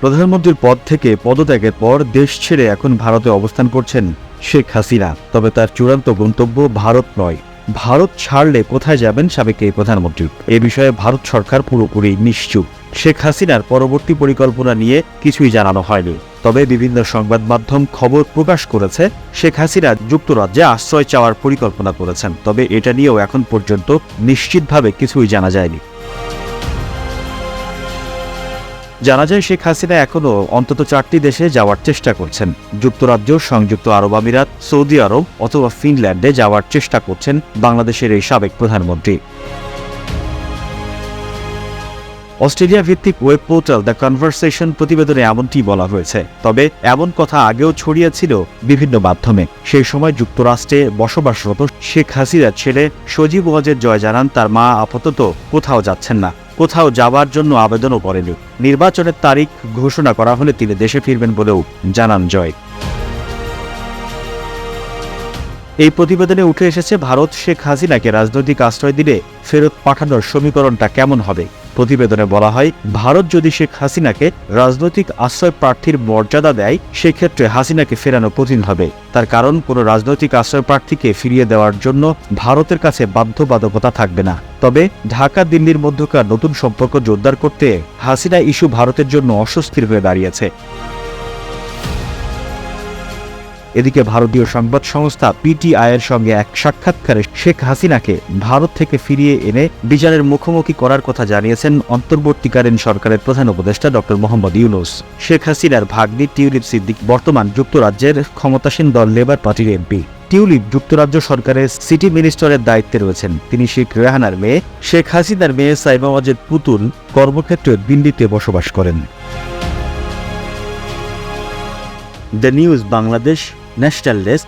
প্রধানমন্ত্রীর পদ থেকে পদত্যাগের পর দেশ ছেড়ে এখন ভারতে অবস্থান করছেন শেখ হাসিনা। তবে তার চূড়ান্ত গন্তব্য ভারত নয়। ভারত ছাড়লে কোথায় যাবেন সাবেক এই প্রধানমন্ত্রী? এ বিষয়ে ভারত সরকার পুরোপুরি নিশ্চুপ। শেখ হাসিনার পরবর্তী পরিকল্পনা নিয়ে কিছুই জানানো হয়নি। তবে বিভিন্ন সংবাদ মাধ্যম খবর প্রকাশ করেছে, শেখ হাসিনা যুক্তরাজ্যে আশ্রয় চাওয়ার পরিকল্পনা করেছেন। তবে এটা নিয়েও এখন পর্যন্ত নিশ্চিতভাবে কিছুই জানা যায়নি। জানা যায়, শেখ হাসিনা এখনও অন্তত চারটি দেশে যাওয়ার চেষ্টা করছেন। যুক্তরাজ্য, সংযুক্ত আরব আমিরাত, সৌদি আরব অথবা ফিনল্যান্ডে যাওয়ার চেষ্টা করছেন বাংলাদেশের এই সাবেক প্রধানমন্ত্রী। অস্ট্রেলিয়া ভিত্তিক ওয়েব পোর্টাল দ্য কনভারসেশন প্রতিবেদনে এমনটি বলা হয়েছে, তবে এমন কথা আগেও ছড়িয়েছিল বিভিন্ন মাধ্যমে। সেই সময় যুক্তরাষ্ট্রে বসবাসরত শেখ হাসিনার ছেলে সজীব ওয়াজের জয় জানান, তার মা আপাতত কোথাও যাচ্ছেন না। কোথাও যাওয়ার জন্য আবেদনও করেনি। নির্বাচনের তারিখ ঘোষণা করা হলে তিনি দেশে ফিরবেন বলেও জানান জয়। এই প্রতিবেদনে উঠে এসেছে, ভারত শেখ হাসিনাকে রাজনৈতিক আশ্রয় দিলে ফেরত পাঠানোর সমীকরণটা কেমন হবে? প্রতিবেদনে বলা হয়, ভারত যদি শেখ হাসিনাকে রাজনৈতিক আশ্রয় প্রার্থীর মর্যাদা দেয়, সেক্ষেত্রে হাসিনাকে ফেরানো কঠিন হবে। তার কারণ, কোনো রাজনৈতিক আশ্রয় প্রার্থীকে ফিরিয়ে দেওয়ার জন্য ভারতের কাছে বাধ্যবাধকতা থাকবে না। তবে ঢাকা, দিল্লির মধ্যকার নতুন সম্পর্ক জোরদার করতে হাসিনা ইস্যু ভারতের জন্য অস্বস্তির হয়ে দাঁড়িয়েছে। এদিকে ভারতীয় সংবাদ সংস্থা পিটিআইয়ের সঙ্গে এক সাক্ষাৎকারে শেখ হাসিনাকে ভারত থেকে ফিরিয়ে এনে বিচারের মুখোমুখি করার কথা জানিয়েছেন অন্তর্বর্তীকালীন সরকারের প্রধান উপদেষ্টা ডক্টর মোহাম্মদ ইউনুস। শেখ হাসিনার ভাগ্নি টিউলিপ সিদ্দিক বর্তমান যুক্তরাজ্যের ক্ষমতাসীন দল লেবার পার্টির এমপি। টিউলিপ যুক্তরাজ্য সরকারের সিটি মিনিস্টারের দায়িত্বে রয়েছেন। তিনি শেখ রেহানার মেয়ে, শেখ হাসিনার মেয়ে সাইমা পুতুল কর্মক্ষেত্রে দিল্লিতে বসবাস করেন। The news Bangladesh, national desk